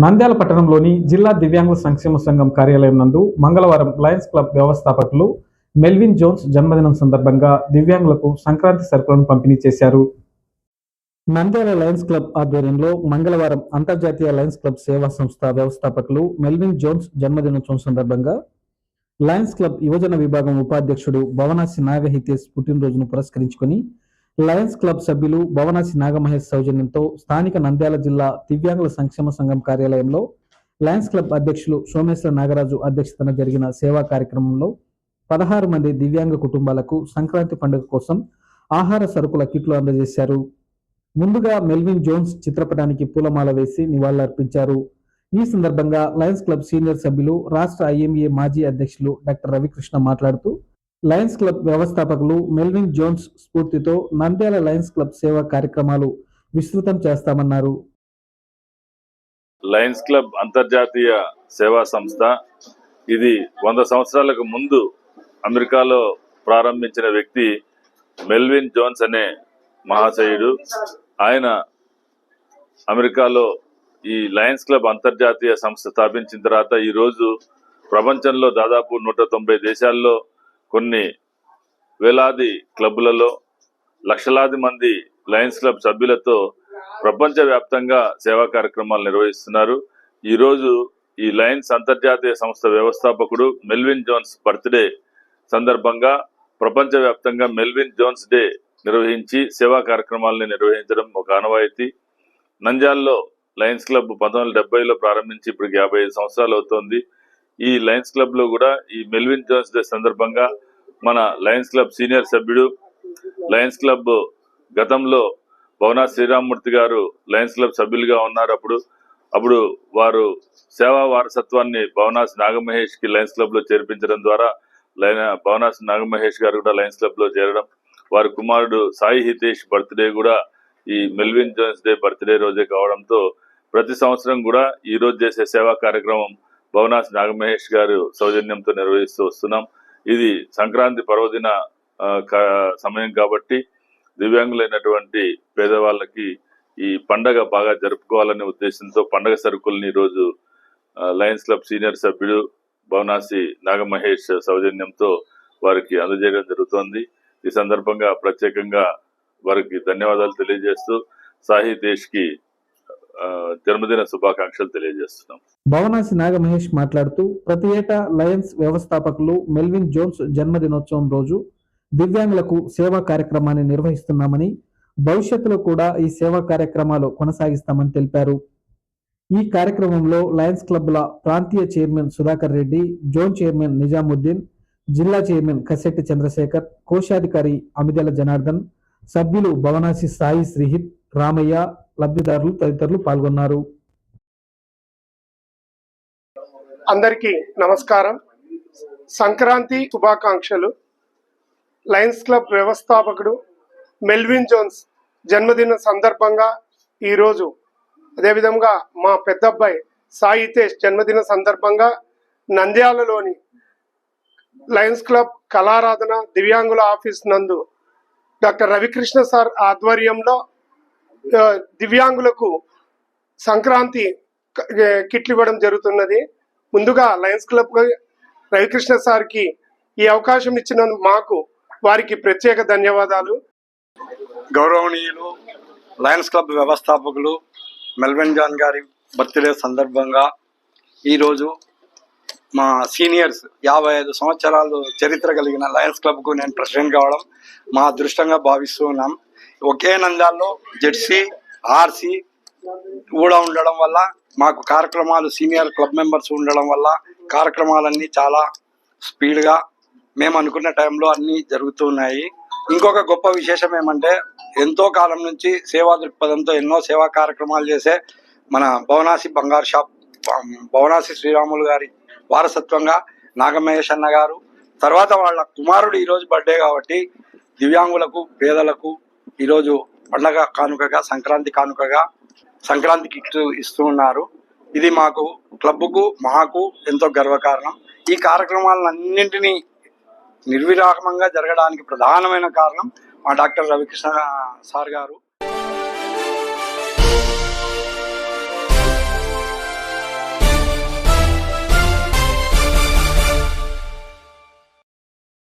నంద్యాల పట్టణంలోని జిల్లా దివ్యాంగుల సంక్షేమ సంఘం కార్యాలయం నందు మంగళవారం లయన్స్ క్లబ్ వ్యవస్థాపకులు మెల్విన్ జోన్స్ జన్మదినం సందర్భంగా దివ్యాంగులకు సంక్రాంతి సరుకులను పంపిణీ చేశారు. నంద్యాల లయన్స్ క్లబ్ ఆధ్వర్యంలో మంగళవారం అంతర్జాతీయ లయన్స్ క్లబ్ సేవా సంస్థ వ్యవస్థాపకులు మెల్విన్ జోన్స్ జన్మదినోత్సవం సందర్భంగా లయన్స్ క్లబ్ యువజన విభాగం ఉపాధ్యక్షుడు భవనాసి నాగహితేష్ పుట్టినరోజును పురస్కరించుకొని లయన్స్ క్లబ్ సభ్యులు భవనాసి నాగమహేష్ సౌజన్యంతో స్థానిక నంద్యాల జిల్లా దివ్యాంగుల సంక్షేమ సంఘం కార్యాలయంలో లయన్స్ క్లబ్ అధ్యక్షులు సోమేశ్వర నాగరాజు అధ్యక్షతన జరిగిన సేవా కార్యక్రమంలో పదహారు మంది దివ్యాంగ కుటుంబాలకు సంక్రాంతి పండుగ కోసం ఆహార సరుకుల కిట్లు అందజేశారు. ముందుగా మెల్విన్ జోన్స్ చిత్రపటానికి పూలమాల వేసి నివాళులర్పించారు. ఈ సందర్భంగా లయన్స్ క్లబ్ సీనియర్ సభ్యులు రాష్ట్ర ఐఎంఏ మాజీ అధ్యక్షులు డాక్టర్ రవికృష్ణ మాట్లాడుతూ లయన్స్ క్లబ్ వ్యవస్థాపకులు మెల్విన్ జోన్స్ స్ఫూర్తితో నంద్యాల లయన్స్ క్లబ్ సేవా కార్యక్రమాలు విస్తృతం చేస్తామన్నారు. లయన్స్ క్లబ్ అంతర్జాతీయ సేవా సంస్థ. ఇది వంద సంవత్సరాలకు ముందు అమెరికాలో ప్రారంభించిన వ్యక్తి మెల్విన్ జోన్స్ అనే మహాశయుడు. ఆయన అమెరికాలో ఈ లయన్స్ క్లబ్ అంతర్జాతీయ సంస్థ స్థాపించిన తర్వాత ఈ రోజు ప్రపంచంలో దాదాపు నూట తొంభై దేశాల్లో కొన్ని వేలాది క్లబ్బులలో లక్షలాది మంది లయన్స్ క్లబ్ సభ్యులతో ప్రపంచవ్యాప్తంగా సేవా కార్యక్రమాలు నిర్వహిస్తున్నారు. ఈరోజు ఈ లయన్స్ అంతర్జాతీయ సంస్థ వ్యవస్థాపకుడు మెల్విన్ జోన్స్ బర్త్డే సందర్భంగా ప్రపంచవ్యాప్తంగా మెల్విన్ జోన్స్ డే నిర్వహించి సేవా కార్యక్రమాలను నిర్వహించడం ఒక ఆనవాయితీ. నంద్యాలలో లయన్స్ క్లబ్ పంతొమ్మిది వందల ప్రారంభించి ఇప్పటికి యాభై ఐదు సంవత్సరాలు అవుతోంది. ఈ లయన్స్ క్లబ్లో కూడా ఈ మెల్విన్ జోన్స్ డే సందర్భంగా మన లయన్స్ క్లబ్ సీనియర్ సభ్యుడు లయన్స్ క్లబ్ గతంలో భవనా శ్రీరామ్మూర్తి గారు లయన్స్ క్లబ్ సభ్యులుగా ఉన్నారు అప్పుడు. అప్పుడు వారు సేవా వారసత్వాన్ని భవనాస్ నాగమహేష్కి లయన్స్ క్లబ్లో చేర్పించడం ద్వారా లైన భవనాస్ నాగమహేష్ గారు కూడా లయన్స్ క్లబ్లో చేరడం. వారి కుమారుడు సాయి హితేష్ బర్త్డే కూడా ఈ మెల్విన్ జోన్స్ డే బర్త్డే రోజే కావడంతో ప్రతి సంవత్సరం కూడా ఈ రోజు చేసే సేవా కార్యక్రమం భవనాస్ నాగమహేష్ గారు సౌజన్యంతో నిర్వహిస్తూ వస్తున్నాం. ఇది సంక్రాంతి పర్వదిన క- సమయం కాబట్టి దివ్యాంగులైనటువంటి పేదవాళ్ళకి ఈ పండగ బాగా జరుపుకోవాలనే ఉద్దేశంతో పండగ సరుకుల్ని ఈరోజు లయన్స్ క్లబ్ సీనియర్ సభ్యుడు భవనాసి నాగమహేష్ సౌజన్యంతో వారికి అందజేయడం జరుగుతోంది. ఈ సందర్భంగా ప్రత్యేకంగా వారికి ధన్యవాదాలు తెలియజేస్తూ సాహి దేశ్కి జన్మదిన శుభాకాంక్షలు తెలియజేస్తున్నాం. భవనాసి నాగమహేష్ మాట్లాడుతూ ప్రతి ఏటా లయన్స్ వ్యవస్థాపకులు మెల్విన్ జోన్స్ జన్మదినోత్సవం రోజు దివ్యాంగులకు సేవా కార్యక్రమాన్ని నిర్వహిస్తున్నామని భవిష్యత్తులో కూడా ఈ సేవా కార్యక్రమాలు కొనసాగిస్తామని తెలిపారు. ఈ కార్యక్రమంలో లయన్స్ క్లబ్ల ప్రాంతీయ chairman Sudhakar Reddy zone chairman Nizamuddin జిల్లా చైర్మన్ కసెట్టి చంద్రశేఖర్ కోశాధికారి అమిదెల జనార్దన్ సభ్యులు భవనాసి సాయి శ్రీహిత్ రామయ్య లబ్ధిదారులు తదితరులు పాల్గొన్నారు. అందరికీ నమస్కారం. సంక్రాంతి శుభాకాంక్షలు. లయన్స్ క్లబ్ వ్యవస్థాపకుడు మెల్విన్ జోన్స్ జన్మదిన సందర్భంగా ఈరోజు అదేవిధంగా మా పెద్దబ్బాయి సాయితేష్ జన్మదిన సందర్భంగా నంద్యాలలోని లయన్స్ క్లబ్ కళారాధన దివ్యాంగుల ఆఫీస్ నందు డాక్టర్ రవికృష్ణ సార్ ఆధ్వర్యంలో దివ్యాంగులకు సంక్రాంతి కిట్లు ఇవ్వడం జరుగుతున్నది. ముందుగా లయన్స్ క్లబ్ రవికృష్ణ సార్కి ఈ అవకాశం ఇచ్చిన మాకు వారికి ప్రత్యేక ధన్యవాదాలు. గౌరవనీయులు లయన్స్ క్లబ్ వ్యవస్థాపకులు మెల్వెన్ జాన్ గారి బర్త్డే సందర్భంగా ఈరోజు మా సీనియర్స్ యాభై ఐదు సంవత్సరాలు చరిత్ర కలిగిన లయన్స్ క్లబ్కు నేను ప్రెసిడెంట్ కావడం మా అదృష్టంగా భావిస్తూ ఉన్నాం. ఒకే నంద్యాల్లో జెర్సీ ఆర్సీ కూడా ఉండడం వల్ల మాకు కార్యక్రమాలు సీనియర్ క్లబ్ మెంబర్స్ ఉండడం వల్ల కార్యక్రమాలన్నీ చాలా స్పీడ్గా మేము అనుకున్న టైంలో అన్నీ జరుగుతూ ఉన్నాయి. ఇంకొక గొప్ప విశేషం ఏమంటే ఎంతో కాలం నుంచి సేవా దృక్పథంతో ఎన్నో సేవా కార్యక్రమాలు చేసే మన భవనాసి బంగారు షాప్ భవనాసి శ్రీరాములు గారి వారసత్వంగా నాగమహేష్ అన్న గారు తర్వాత వాళ్ళ కుమారుడు ఈరోజు బర్త్డే కాబట్టి దివ్యాంగులకు పేదలకు ఈరోజు పండగ కానుకగా సంక్రాంతి కానుకగా సంక్రాంతి కిట్ ఇస్తూ ఉన్నారు. ఇది మాకు క్లబ్కు మాకు ఎంతో గర్వకారణం. ఈ కార్యక్రమాలన్నింటినీ నిర్విరామంగా జరగడానికి ప్రధానమైన కారణం మా డాక్టర్ రవికృష్ణ సార్ గారు.